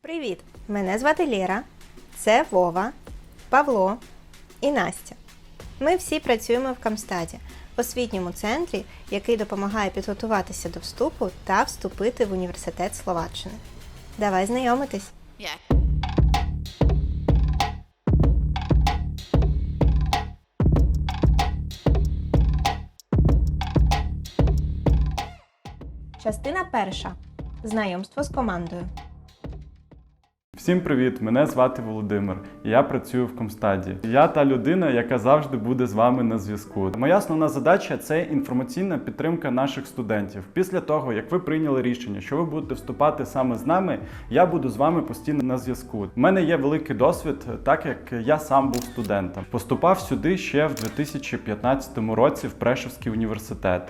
Привіт! Мене звати Лєра. Це Вова, Павло і Настя. Ми всі працюємо в Камстаді, освітньому центрі, який допомагає підготуватися до вступу та вступити в університет Словаччини. Давай знайомитись. Yeah. Частина перша. Знайомство з командою. Всім привіт! Мене звати Володимир. і Я працюю в Комстаді. Я та людина, яка завжди буде з вами на зв'язку. Моя основна задача це інформаційна підтримка наших студентів. Після того, як ви прийняли рішення, що ви будете вступати саме з нами, я буду з вами постійно на зв'язку. У мене є великий досвід, так як я сам був студентом. Поступав сюди ще в 2015 році в Прешевський університет.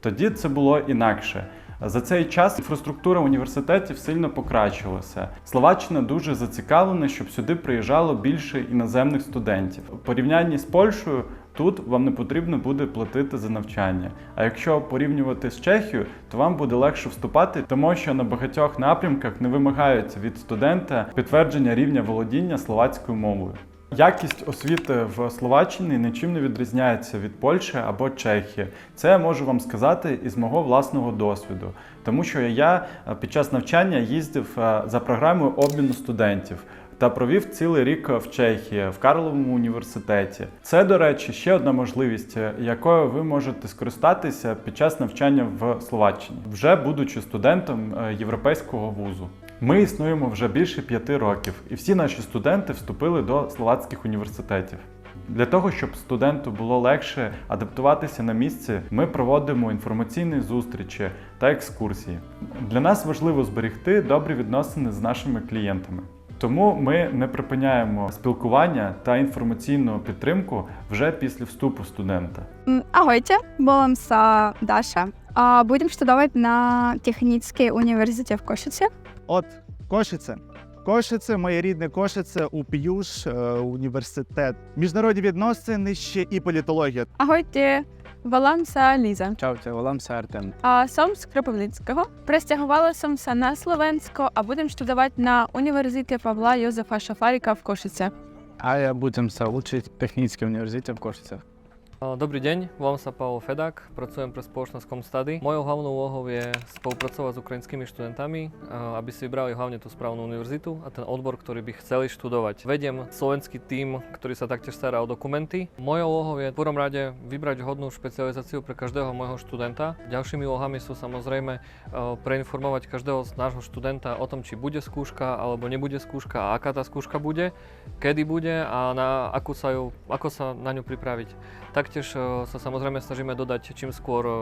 Тоді це було інакше. За цей час інфраструктура університетів сильно покращилася. Словаччина дуже зацікавлена, щоб сюди приїжджало більше іноземних студентів. У порівнянні з Польщею тут вам не потрібно буде платити за навчання. А якщо порівнювати з Чехією, то вам буде легше вступати, тому що на багатьох напрямках не вимагають від студента підтвердження рівня володіння словацькою мовою. Якість освіти в Словаччині нічим не відрізняється від Польщі або Чехії. Це я можу вам сказати із мого власного досвіду, тому що я е, під час навчання їздив е, за програмою обміну студентів. Та провів цілий рік в Чехії в Карловому університеті. Це, до речі, ще одна можливість, е, якою ви можете скористатися під час навчання в Словаччині, вже будучи студентом європейського вузу. Ми існуємо вже більше п'яти років, і всі наші студенти вступили до словацьких університетів. Для того, щоб студенту було легше адаптуватися на місці, ми проводимо інформаційні зустрічі та екскурсії. Для нас важливо зберегти добрі відносини з нашими клієнтами. Тому ми не припиняємо спілкування та інформаційну підтримку вже після вступу студента. Ahojte, sa Dáša a budem študovať na Technický univerzite v Košiciach. От Кошице. Кошице, моє рідне Кошице, УПЮШ, е, університет. Міжнародні відносини ще і політологія. Ahojte, volám sa Líza. Čaute, volám sa Artem. A som z Kропивницького. Presťahovala som sa na Slovensko a budem študovať na Univerzite Pavla Jozefa Šafárika v Košice. A ja budem sa učiť Dobrý deň, volám sa Pavel Fedak, pracujem pre spoločnosť Comstudy. Mojou hlavnou úlohou je spolupracovať s ukrajinskými študentami, a aby si vybrali hlavne tú správnu univerzitu a ten odbor, ktorý by chceli študovať. Vediem slovenský tím, ktorý sa taktiež stará o dokumenty. Mojou úlohou je v prvom rade vybrať hodnú špecializáciu pre každého môjho študenta. Ďalšími úlohami sú samozrejme e, preinformovať každého z nášho študenta o tom, či bude skúška alebo nebude skúška a aká tá skúška bude, kedy bude a na akú sa ju, ako sa na ňu pripraviť. Taktiež e, sa samozrejme snažíme dodať čím skôr e,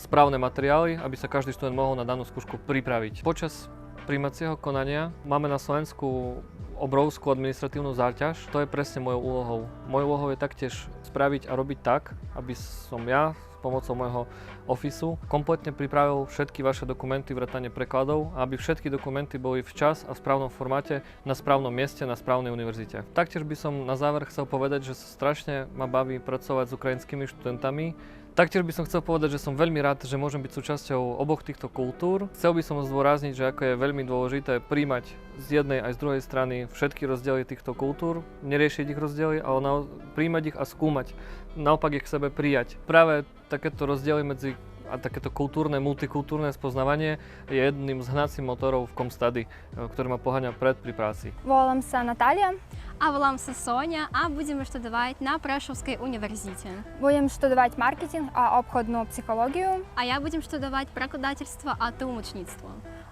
správne materiály, aby sa každý študent mohol na danú skúšku pripraviť. Počas príjmacieho konania máme na Slovensku obrovskú administratívnu záťaž. To je presne mojou úlohou. Mojou úlohou je taktiež spraviť a robiť tak, aby som ja pomocou môjho ofisu kompletne pripravil všetky vaše dokumenty, vrátane prekladov, aby všetky dokumenty boli včas a v správnom formáte na správnom mieste na správnej univerzite. Taktiež by som na záver chcel povedať, že strašne ma baví pracovať s ukrajinskými študentami. Taktiež by som chcel povedať, že som veľmi rád, že môžem byť súčasťou oboch týchto kultúr. Chcel by som zdôrazniť, že ako je veľmi dôležité príjmať z jednej aj z druhej strany všetky rozdiely týchto kultúr, neriešiť ich rozdiely, ale príjmať ich a skúmať, naopak ich k sebe prijať. Práve takéto rozdiely medzi a takéto kultúrne, multikultúrne spoznávanie je jedným z hnacích motorov v Comstudy, ktorý ma poháňa pred pri práci. Волам са Наталія. А волам са Соня, а будемо штудувати на Прешовській університеті. Будемо штудувати маркетинг, а обходну психологію. А я будем штудувати прекладательство а тлумачництво.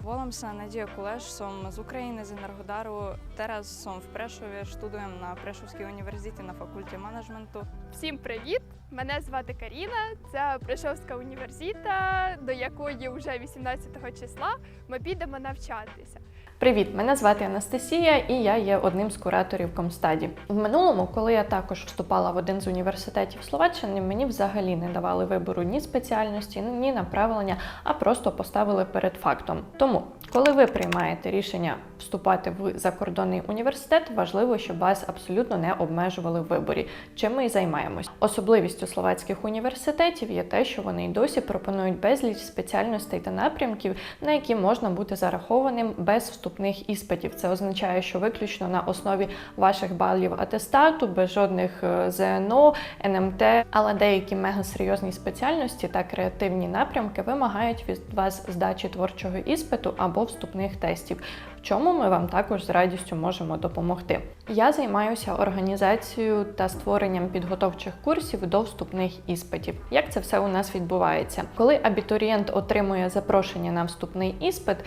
Volám Надія Kuleš, som з Ukrajiny, z Energodaru. Teraz som v Prešove, študujem na Prešovskій університеті на факульті менеджменту. Всім привіт! Мене звати Каріна. Це Прешовська університета, до якої вже 18 числа ми підемо навчатися. Привіт, мене звати Анастасія, і я є одним з кураторів Комстаді. В минулому, коли я також вступала в один з університетів Словаччини, мені взагалі не давали вибору ні спеціальності, ні направлення, а просто поставили перед фактом. Тому, коли ви приймаєте рішення вступати в закордонний університет, важливо, щоб вас абсолютно не обмежували в виборі, чим ми і займаємось. Особливістю словацьких університетів є те, що вони й досі пропонують безліч спеціальностей та напрямків, на які можна бути зарахованим без вступних іспитів. Це означає, що виключно на основі ваших балів атестату, без жодних е, ЗНО, НМТ, але деякі мегасерйозні спеціальності та креативні напрямки вимагають від вас здачі творчого іспиту або вступних тестів. В чому ми вам також з радістю можемо допомогти. Я займаюся організацією та створенням підготовчих курсів до вступних іспитів. Як це все у нас відбувається? Коли абітурієнт отримує запрошення на вступний іспит,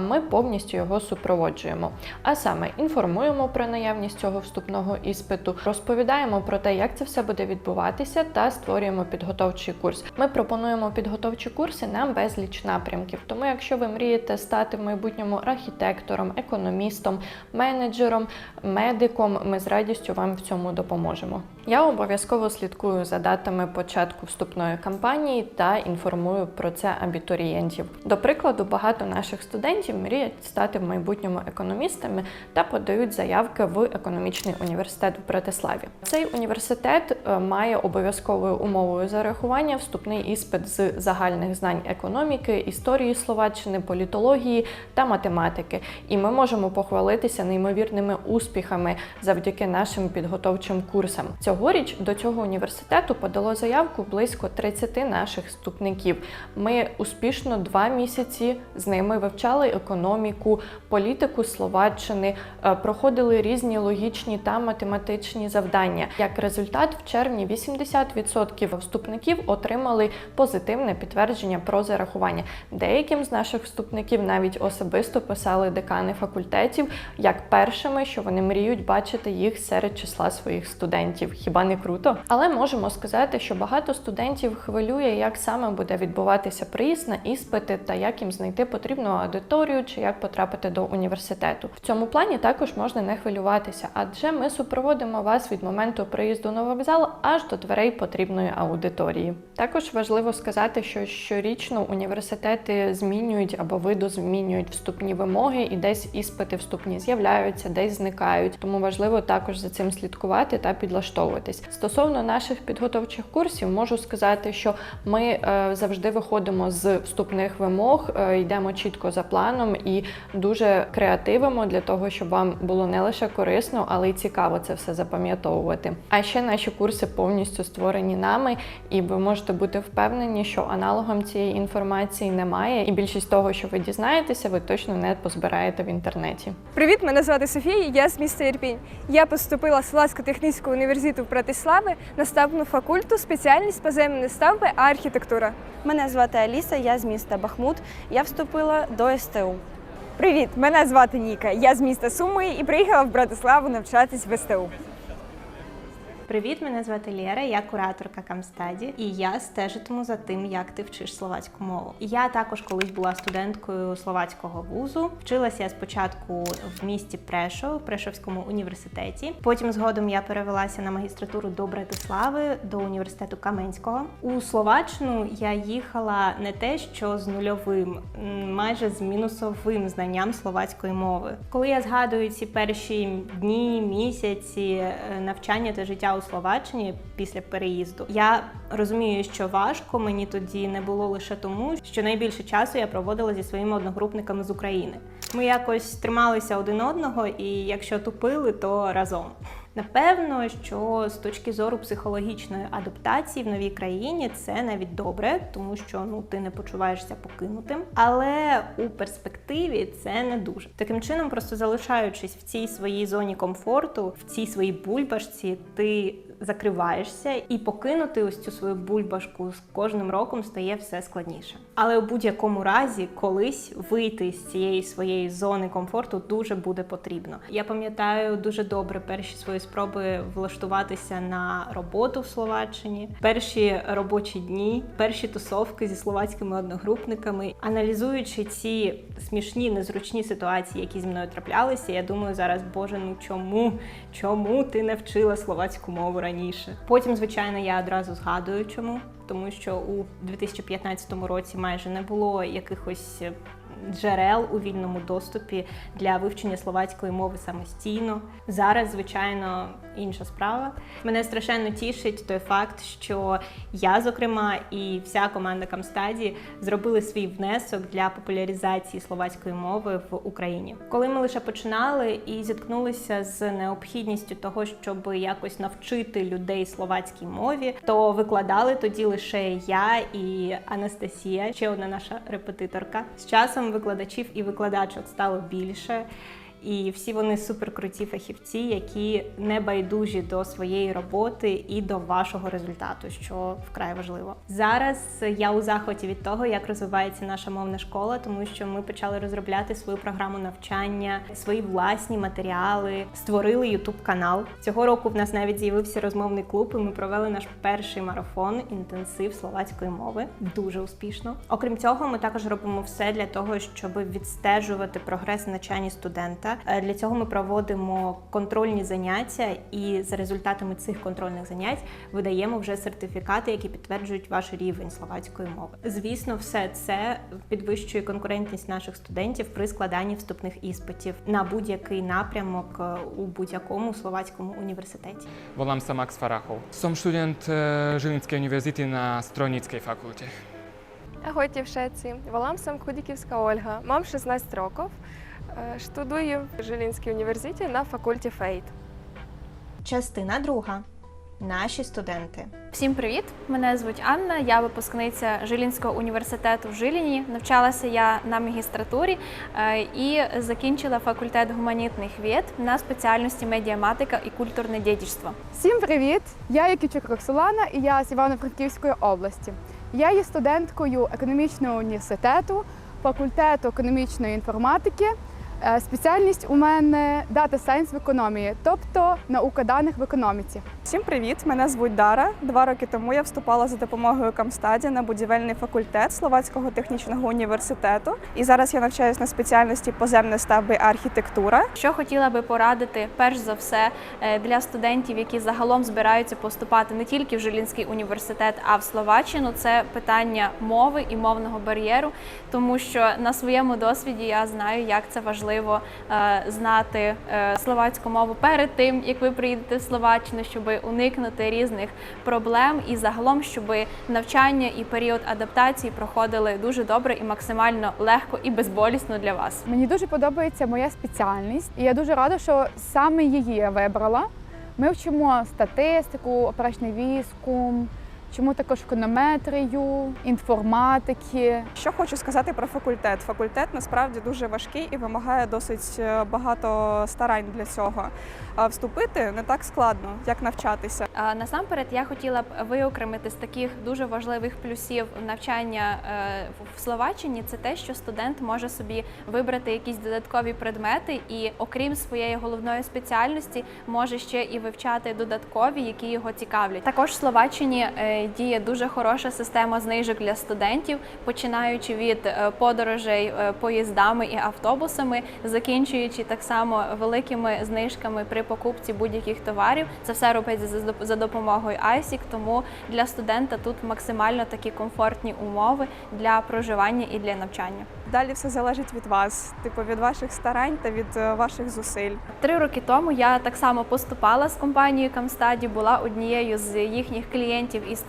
ми повністю його супроводжуємо. А саме інформуємо про наявність цього вступного іспиту, розповідаємо про те, як це все буде відбуватися, та створюємо підготовчий курс. Ми пропонуємо підготовчі курси на безліч напрямків. Тому, якщо ви мрієте стати в майбутньому архітектором, економістом, менеджером, медиком, ми з радістю вам в цьому допоможемо. Я обов'язково слідкую за датами початку вступної кампанії та інформую про це абітурієнтів. До прикладу, багато наших студентів мріють стати в майбутньому економістами та подають заявки в економічний університет в Братиславі. Цей університет е, має обов'язковою умовою зарахування вступний іспит з загальних знань економіки, історії Словаччини, політології та математики. І ми можемо похвалитися неймовірними успіхами завдяки нашим підготовчим курсам. Цьогоріч до цього університету подало заявку близько 30 наших вступників. Ми успішно два місяці з ними вивчали економіку, політику Словаччини, е, проходили різні логічні та математичні завдання. Як результат, в червні 80% вступників отримали позитивне підтвердження про зарахування. Деяким з наших вступників навіть особисто писали декани факультетів як першими, що вони мріють бачити їх серед числа своїх студентів. Хіба не круто? Але можемо сказати, що багато студентів хвилює, як саме буде відбуватися приїзд на іспити та як їм знайти потрібну аудиторію чи як потрапити до університету. В цьому плані також можна не хвилюватися, адже ми супроводимо вас від моменту приїзду на вокзал аж до дверей потрібної аудиторії. Також важливо сказати, що щорічно університети змінюють або видозмінюють вступні вимоги, і десь іспити вступні з'являються, десь зникають. Тому важливо також за цим слідкувати та підлаштовуватись. Стосовно наших підготовчих курсів, можу сказати, що ми е, завжди виходимо з вступних вимог, е, йдемо чітко за планом і дуже креативимо для того, щоб вам було не лише корисно, але й цікаво це все запам'ятовувати. А ще наші курси повністю створені нами, і ви можете бути впевнені, що аналогом цієї інформації немає, і більшість того, що ви дізнаєтеся, ви точно не позбираєте в інтернеті. Привіт, мене звати Софія, я з міста Ірпінь. Я поступила з Словацько-технічного університету Братислави на ставну факульту, спеціальність поземні ставби, архітектура. Мене звати Аліса, я з міста Бахмут. Я вступила до СТУ. Привіт, мене звати Ніка. Я з міста Суми і приїхала в Братиславу навчатись в СТУ. Привіт, мене звати Лєра, я кураторка Камстаді, і я стежитиму за тим, як ти вчиш словацьку мову. Я також колись була студенткою словацького вузу. Вчилася я спочатку в місті Прешов, в Прешовському університеті. Потім згодом я перевелася на магістратуру до Братислави, до університету Каменського. У Словаччину я їхала не те, що з нульовим, майже з мінусовим знанням словацької мови. Коли я згадую ці перші дні, місяці е, навчання та життя у Словаччині після переїзду, я розумію, що важко мені тоді не було лише тому, що найбільше часу я проводила зі своїми одногрупниками з України. Ми якось трималися один одного, і якщо тупили, то разом. Напевно, що з точки зору психологічної адаптації в новій країні це навіть добре, тому що ну ти не почуваєшся покинутим. Але у перспективі це не дуже. Таким чином, просто залишаючись в цій своїй зоні комфорту, в цій своїй бульбашці, ти закриваєшся, і покинути ось цю свою бульбашку з кожним роком стає все складніше. Але у будь-якому разі, колись вийти з цієї своєї зони комфорту дуже буде потрібно. Я пам'ятаю дуже добре перші свої спроби влаштуватися на роботу в Словаччині, перші робочі дні, перші тусовки зі словацькими одногрупниками. Аналізуючи ці смішні, незручні ситуації, які зі мною траплялися, я думаю зараз, боже, ну чому? Чому ти не вчила словацьку мову раніше? Потім, звичайно, я одразу згадую, чому. Тому що у 2015 році майже не було якихось е, джерел у вільному доступі для вивчення словацької мови самостійно. Зараз, звичайно, інша справа. Мене страшенно тішить той факт, що я, зокрема, і вся команда Камстаді зробили свій внесок для популяризації словацької мови в Україні. Коли ми лише починали і зіткнулися з необхідністю того, щоб якось навчити людей словацькій мові, то викладали тоді лише я і Анастасія, ще одна наша репетиторка. З часом викладачів і викладачок стало більше. І всі вони суперкруті фахівці, які не байдужі до своєї роботи і до вашого результату, що вкрай важливо. Зараз я у захваті від того, як розвивається наша мовна школа, тому що ми почали розробляти свою програму навчання, свої власні матеріали, створили ютуб канал. Цього року в нас навіть з'явився розмовний клуб. і Ми провели наш перший марафон інтенсив словацької мови. Дуже успішно. Окрім цього, ми також робимо все для того, щоб відстежувати прогрес в навчанні студента. Е, Для цього ми проводимо контрольні заняття, і за результатами цих контрольних занять видаємо вже сертифікати, які підтверджують ваш рівень словацької мови. Звісно, все це підвищує конкурентність наших студентів при складанні вступних іспитів на будь-який напрямок е, у будь-якому словацькому університеті. Volám sa Max Farachov. Som študent e, Žilinskej univerzity na strojníckej fakulte. Ahoj дівчатці, сам Худіківська Ольга, мам 16 років, е, штудую в Жилінській університеті на факульті ФЕЙТ. Частина друга. Наші студенти. Всім привіт! Мене звуть Анна, я випускниця Жилінського університету в Жиліні. Навчалася я на магістратурі е, і закінчила факультет гуманітних вед на спеціальності медіаматика і культурне дідічство. Всім привіт! Я Якічук Роксолана і я з Івано-Франківської області. Я є студенткою економічного університету, факультету економічної інформатики. Е, Спеціальність у мене Data Science в економії, тобто наука даних в економіці. Всім привіт! Мене звуть Дара. Два роки тому я вступала за допомогою Камстаді на будівельний факультет Словацького технічного університету. І зараз я навчаюся на спеціальності поземне ставби архітектура. Що хотіла би порадити, перш за все, е, для студентів, які загалом збираються поступати не тільки в Жилінський університет, а в Словаччину, це питання мови і мовного бар'єру, тому що на своєму досвіді я знаю, як це важливо е, знати е, словацьку мову перед тим, як ви приїдете в Словаччину, щоб уникнути різних проблем і загалом, щоб навчання і період адаптації проходили дуже добре і максимально легко і безболісно для вас. Мені дуже подобається моя спеціальність, і я дуже рада, що саме її я вибрала. Ми вчимо статистику, операчний військом, вчимо також економетрію, інформатики. Що хочу сказати про факультет. Факультет насправді дуже важкий і вимагає досить е, багато старань для цього. А вступити не так складно, як навчатися. А, Насамперед, я хотіла б виокремити з таких дуже важливих плюсів навчання е, в Словаччині. Це те, що студент може собі вибрати якісь додаткові предмети, і окрім своєї головної спеціальності, може ще і вивчати додаткові, які його цікавлять. Також в Словаччині е, діє дуже хороша система знижок для студентів, починаючи від е, подорожей е, поїздами і автобусами, закінчуючи так само великими знижками при покупці будь-яких товарів. Це все робиться за- допомогою ISIC, тому для студента тут максимально такі комфортні умови для проживання і для навчання. Далі все залежить від вас, типу від ваших старань та від е, ваших зусиль. Три роки тому я так само поступала з компанією Камстаді, була однією з їхніх клієнтів і студентів.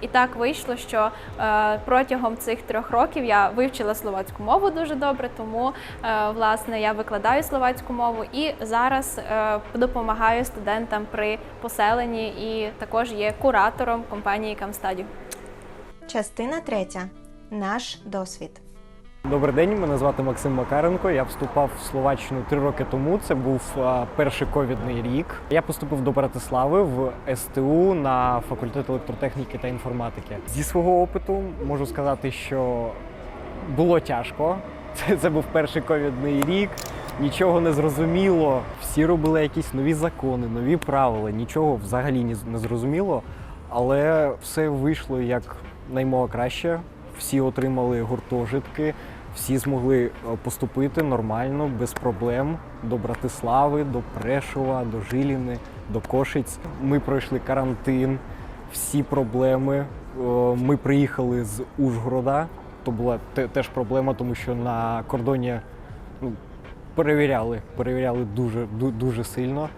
І так вийшло, що е, протягом цих трьох років я вивчила словацьку мову дуже добре, тому е, власне я викладаю словацьку мову і зараз е, допомагаю студентам при поселенні і також є куратором компанії Камстаді. Частина третя. Наш досвід. Добрий день, мене звати Максим Макаренко. Я вступав в Словаччину три роки тому. Це був перший ковідний рік. Я поступив до Братислави в СТУ на факультет електротехніки та інформатики. Зі свого опиту можу сказати, що було тяжко. Це, це був перший ковідний рік. Нічого не зрозуміло. Всі робили якісь нові закони, нові правила. Нічого взагалі не зрозуміло. Але все вийшло як наймога краще. Всі отримали гуртожитки, всі змогли е, поступити нормально, без проблем до Братислави, до Прешова, до Жиліни, до Кошиць. Ми пройшли карантин, всі проблеми. Е, Ми приїхали з Ужгорода. То була теж проблема, тому що на кордоні ну, перевіряли, перевіряли дуже, дуже сильно.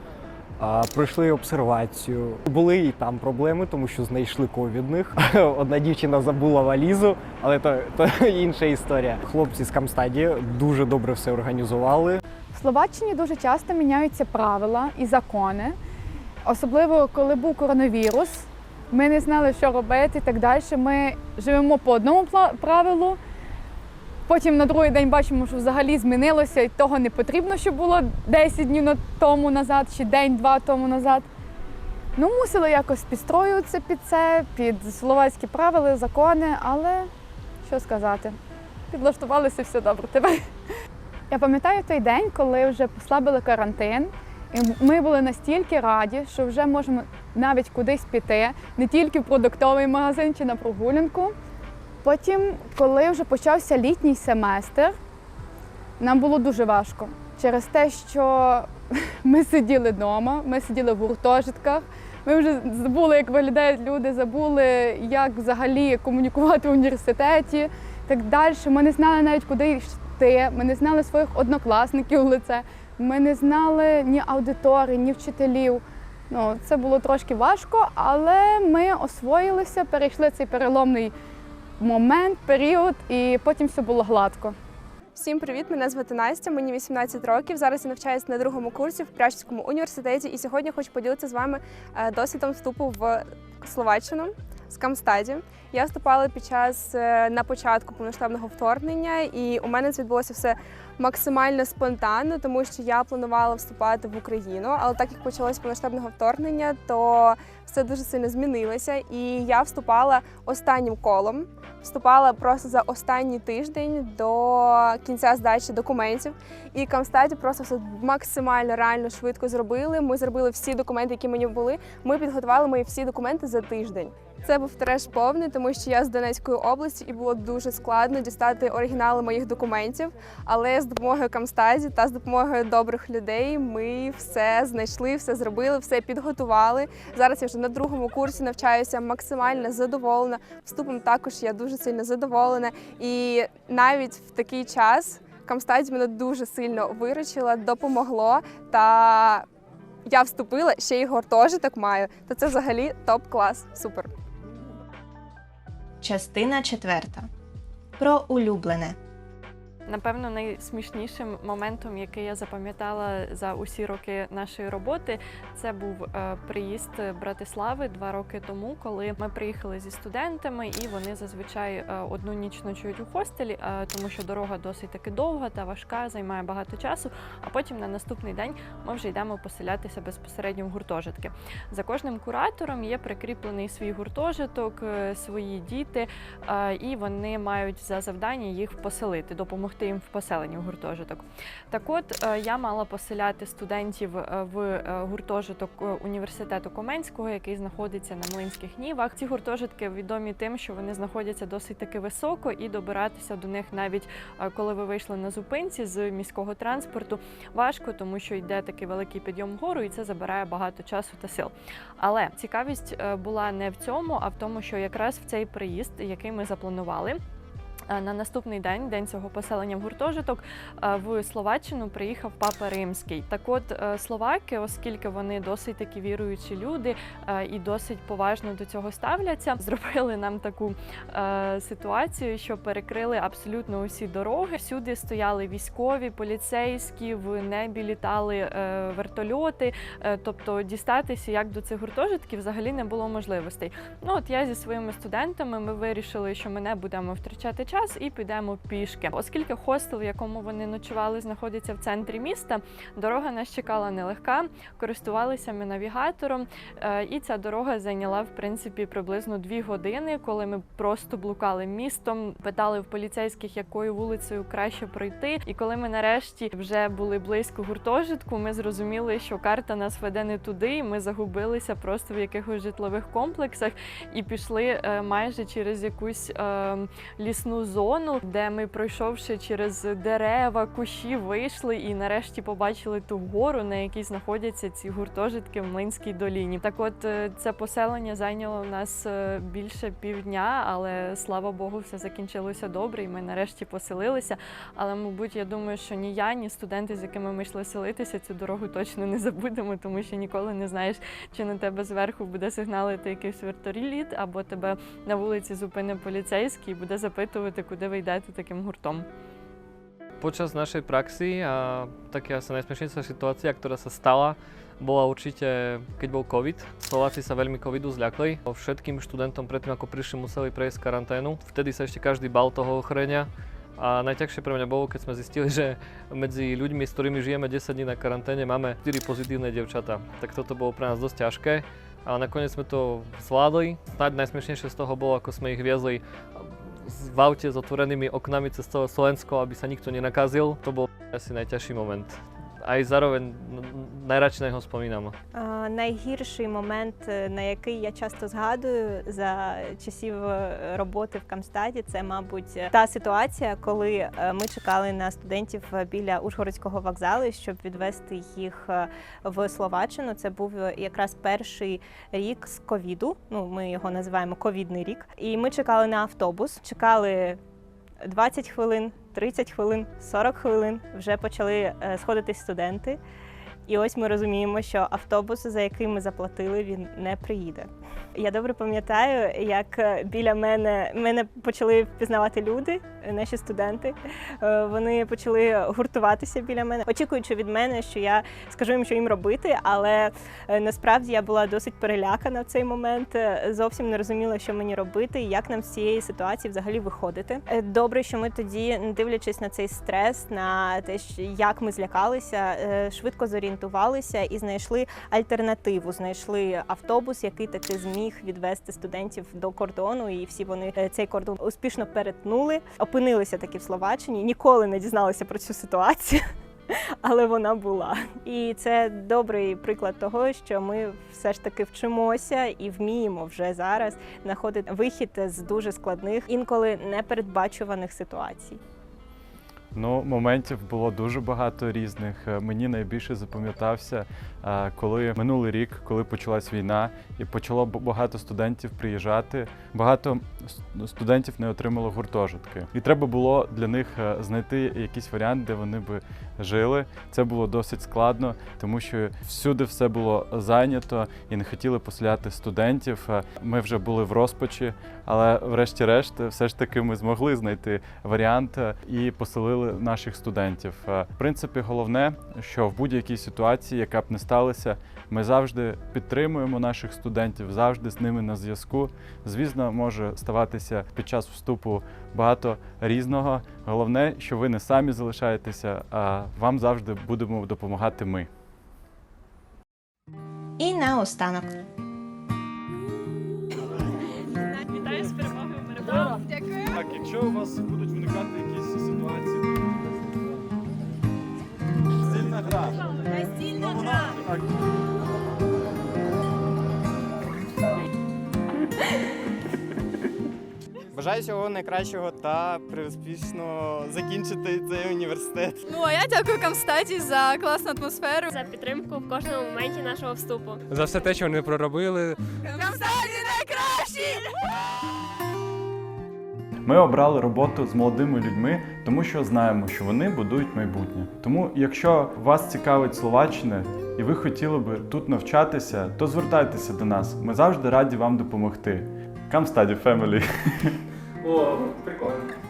Пройшли обсервацію. Були і там проблеми, тому що знайшли ковідних. Одна дівчина забула валізу, але то, то інша історія. Хлопці з Камстаді дуже добре все організували. В Словаччині дуже часто міняються правила і закони, особливо коли був коронавірус. Ми не знали, що робити і так далі. Ми живемо по одному правилу. Потім на другий день бачимо, що взагалі змінилося, і того не потрібно, що було 10 днів тому назад чи день-два тому назад. Ну, мусили якось підстроюватися під це, під словацькі правила, закони, але що сказати, підлаштувалися все добре тепер. Я пам'ятаю той день, коли вже послабили карантин, і ми були настільки раді, що вже можемо навіть кудись піти, не тільки в продуктовий магазин чи на прогулянку. Потім, коли вже почався літній семестр, нам було дуже важко через те, що ми сиділи вдома, ми сиділи в гуртожитках. Ми вже забули, як виглядають люди, забули, як взагалі комунікувати в університеті. Так далі. Ми не знали навіть, куди йти. Ми не знали своїх однокласників в лице. Ми не знали ні аудиторії, ні вчителів. Ну, це було трошки важко, але ми освоїлися, перейшли цей переломний момент, період, і потім все було гладко. Всім привіт! Мене звати Настя, мені 18 років. Зараз я навчаюся на другому курсі в Пряжському університеті. І сьогодні хочу поділитися з вами е, досвідом вступу в Словаччину з Камстаді. Я вступала під час е, на початку повноштабного вторгнення, і у мене це відбулося все максимально спонтанно, тому що я планувала вступати в Україну. Але так як почалось повноштабного вторгнення, то все дуже сильно змінилося. І я вступала останнім колом. Вступала просто за останній тиждень до кінця здачі документів. І Камстаді просто все максимально реально швидко зробили. Ми зробили всі документи, які мені були. Ми підготували мої всі документи за тиждень. Це був треш повний, тому що я з Донецької області і було дуже складно дістати оригінали моїх документів. Але з допомогою Камстазі та з допомогою добрих людей ми все знайшли, все зробили, все підготували. Зараз я вже на другому курсі навчаюся максимально задоволена. Вступом також я дуже сильно задоволена. І навіть в такий час Камстазі мене дуже сильно виручила, допомогло та. Я вступила, ще й гуртожиток маю, то це взагалі топ-клас. Супер. Частина четверта. Про улюблене. Напевно, найсмішнішим моментом, який я запам'ятала за усі роки нашої роботи, це був е, приїзд Братислави два роки тому, коли ми приїхали зі студентами, і вони зазвичай е, одну ніч ночують у хостелі, е, тому що дорога досить таки довга та важка, займає багато часу. А потім на наступний день ми вже йдемо поселятися безпосередньо в гуртожитки. За кожним куратором є прикріплений свій гуртожиток, свої діти, і вони мають за завдання їх поселити, допомогти їм в поселенні в гуртожиток. Так от е, я мала поселяти студентів е, в е, гуртожиток університету Коменського, який знаходиться на Млинських Нівах. Ці гуртожитки відомі тим, що вони знаходяться досить таки високо, і добиратися до них навіть коли ви вийшли на зупинці з міського транспорту, важко, тому що йде такий великий підйом вгору, і це забирає багато часу та сил. Але цікавість була не в цьому, а в тому, що якраз в цей приїзд, який ми запланували. Е, На наступний день, день цього поселення в гуртожиток, е, в Словаччину приїхав папа Римський. Так от е, словаки, оскільки вони досить такі віруючі люди і досить поважно до цього ставляться, зробили нам таку ситуацію, що перекрили абсолютно усі дороги. Всюди стояли військові, поліцейські, в небі літали вертольоти. Тобто дістатися як до цих гуртожитків взагалі не було можливостей. Ну от я зі своїми студентами ми вирішили, що ми не будемо втрачати час і підемо пішки. Оскільки хостел, в якому вони ночували, знаходиться в центрі міста, дорога нас чекала нелегка. Користувалися ми навігатором, е, і ця дорога зайняла в принципі приблизно дві години, коли ми просто блукали містом, питали в поліцейських, якою вулицею краще пройти. І коли ми нарешті вже були близько гуртожитку, ми зрозуміли, що карта нас веде не туди. і Ми загубилися просто в якихось житлових комплексах і пішли е, майже через якусь е, зону, де ми, пройшовши через дерева, кущі, вийшли і нарешті побачили ту гору, на якій знаходяться ці гуртожитки в Млинській доліні. Так, от е, це поселення зайняло в нас е, більше півдня, але слава Богу, все закінчилося добре, і ми нарешті поселилися. Але, мабуть, я думаю, що ні я, ні студенти, з якими ми йшли селитися, цю дорогу точно не забудемо, тому що ніколи не знаєш, чи на тебе зверху буде сигналити якийсь вертоліт, або тебе на вулиці зупине поліцейський і буде запитувати, куди ви йдете таким гуртом. Počas našej praxi a taká asi najsmiešnejšia situácia, ktorá sa stala, bola určite, keď bol COVID. Slováci sa veľmi covidu zľakli. Všetkým študentom predtým, ako prišli, museli prejsť karanténu. Vtedy sa ešte každý bal toho ochorenia. A najťažšie pre mňa bolo, keď sme zistili, že medzi ľuďmi, s ktorými žijeme 10 dní na karanténe, máme 4 pozitívne devčatá. Tak toto bolo pre nás dosť ťažké. Ale nakoniec sme to zvládli. Snáď najsmiešnejšie z toho bolo, ako sme ich viezli v aute s otvorenými oknami cez celé Slovensko, aby sa nikto nenakazil. To bol asi najťažší moment. Aj zároveň n- najradšej na ho spomínam. А, Найгірший момент, е, на який я часто згадую за часів е, роботи в Камстаді, це, мабуть, та ситуація, коли е, ми чекали на студентів біля Ужгородського вокзалу, щоб відвести їх в Словаччину. Це був якраз перший рік з ковіду. Ну, ми його називаємо ковідний рік. І ми чекали на автобус. Чекали 20 хвилин, 30 хвилин, 40 хвилин. Вже почали е, сходитись студенти. І ось ми розуміємо, що автобус, за який ми заплатили, він не приїде. Я добре пам'ятаю, як е, біля мене мене почали впізнавати люди, наші студенти. Е, Вони почали гуртуватися біля мене, очікуючи від мене, що я скажу їм, що їм робити. Але е, насправді я була досить перелякана в цей момент. Зовсім не розуміла, що мені робити, і як нам з цієї ситуації взагалі виходити. Добре, що ми тоді, не дивлячись на цей стрес, на те, як ми злякалися, швидко зорієнтувалися і знайшли альтернативу. Знайшли автобус, який таки зміг відвести студентів до кордону, і всі вони е, цей кордон успішно перетнули. Опинилися таки в Словаччині. Ніколи не дізналися про цю ситуацію. Але вона була, і це добрий приклад того, що ми все ж таки вчимося і вміємо вже зараз знаходити вихід з дуже складних, інколи непередбачуваних ситуацій. Ну, моментів було дуже багато різних. Е, Мені найбільше запам'ятався, е, коли минулий рік, коли почалась війна, і почало багато студентів приїжджати. Багато студентів не отримало гуртожитки. І треба було для них е, знайти якийсь варіант, де вони би жили. Це було досить складно, тому що всюди все було зайнято і не хотіли поселяти студентів. Е, Ми вже були в розпачі, але врешті-решт, все ж таки, ми змогли знайти варіант е, і поселили наших студентів. Е, В принципі, головне, що в будь-якій ситуації, яка б не сталася, ми завжди підтримуємо наших студентів, завжди з ними на зв'язку. Звісно, може ставатися під час вступу багато різного. Головне, що ви не самі залишаєтеся, а вам завжди будемо допомагати ми. І наостанок. Вітаю з перемогою Дякую. Так, якщо у вас будуть виникати якісь ситуації. Стільна гра. Настільна гра. Бажаю всього найкращого та успішно закінчити цей університет. Ну а я дякую Камстаді за класну атмосферу. За підтримку в кожному моменті нашого вступу. За все те, що вони проробили. Камстаді найкращі! Ми обрали роботу з молодими людьми, тому що знаємо, що вони будують майбутнє. Тому, якщо вас цікавить Словаччина і ви хотіли би тут навчатися, то звертайтеся до нас. Ми завжди раді вам допомогти. Come study family. О, прикольно.